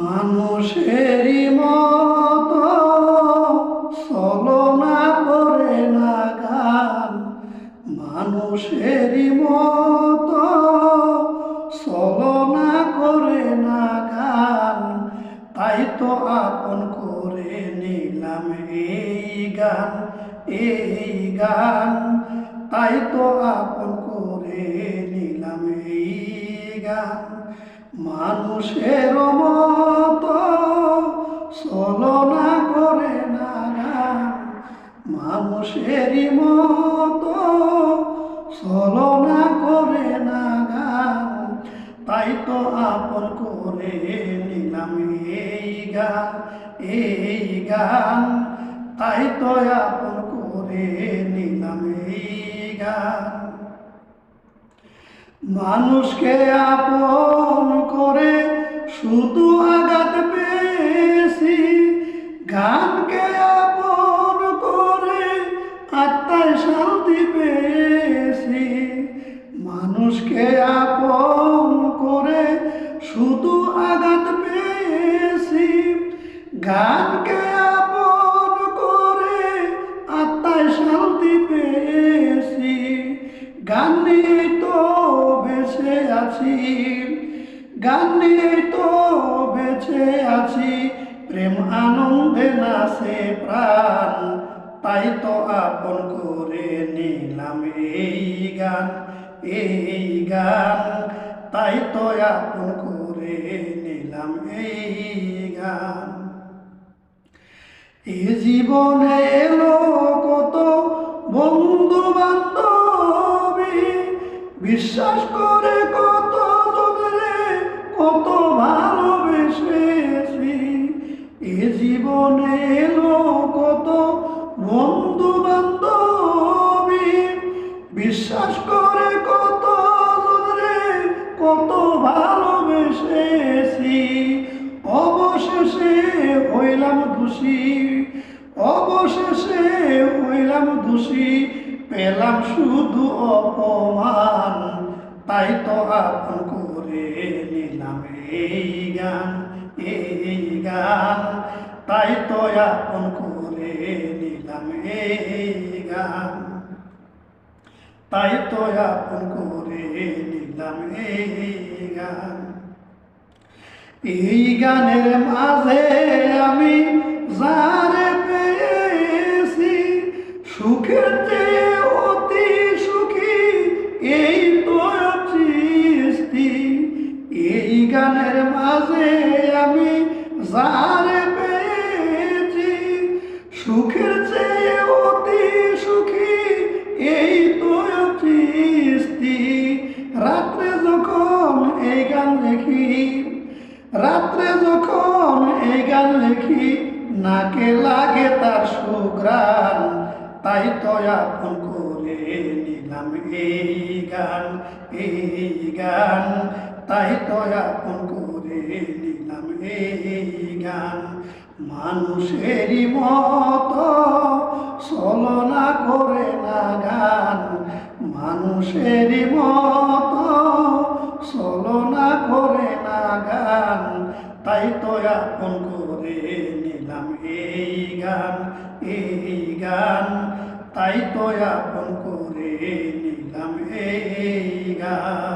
মানুষেরই মতো চলনা করে না গান। মানুষেরই মতো চলনা করে না গান। তাই তো আপন করে নিলাম এই গান এই গান। তাই তো আপন করে নিলাম এই গান। মানুষের মানুষেরই মতো চলনা করে না গান তাই তো আপন করে নিলাম এই গান এই গান। তাই তো আপন করে নিলাম এই গান। মানুষকে আপন করে শুধু আত্মায় শান্তি পেয়েছি। মানুষকে আপন করে শুধু আঘাত পেয়েছি। গানকে আপন করে আত্মায় শান্তি পেয়েছি। গানে তো বেঁচে আছি। গানে তো বেঁচে আছি। প্রেম আনন্দে নাচে প্রাণ তাই তো আপন করে নিলাম এই গান এই গান। তাই তো আপন করে নিলাম এই গান। এ জীবনে এলো কত বন্ধু বান্ধবী বিশ্বাস করে বন্ধু বান্ধবী বিশ্বাস করে কত জনরে কত ভালোবেসেছি। অবশেষে হইলাম দোষী, অবশেষে হইলাম দোষী, পেলাম শুধু অপমান। তাই তো আপন করে নিলাম এই গান এই গান। তাই তো আপন গান তাই তো আপন করে নিলাম এই গান এই গানের মাঝে আমি যারে পেয়েছি, সুখের চেয়ে অতি সুখী এই তো সৃষ্টি। এই গানের মাঝে আমি যারে পেয়েছি, সুখের লেখি রাত্রে যখন এই গান লেখি, নাকে লাগে তার সুগ্রাণ তাই তো আপন করে নিলাম এই গান এই গান। তাই তো আপন করে নিলাম এই গান। মানুষেরই মতো চলনা করে না গান। মানুষেরই এই গান তাই তো আপন করে নিলাম এই গান।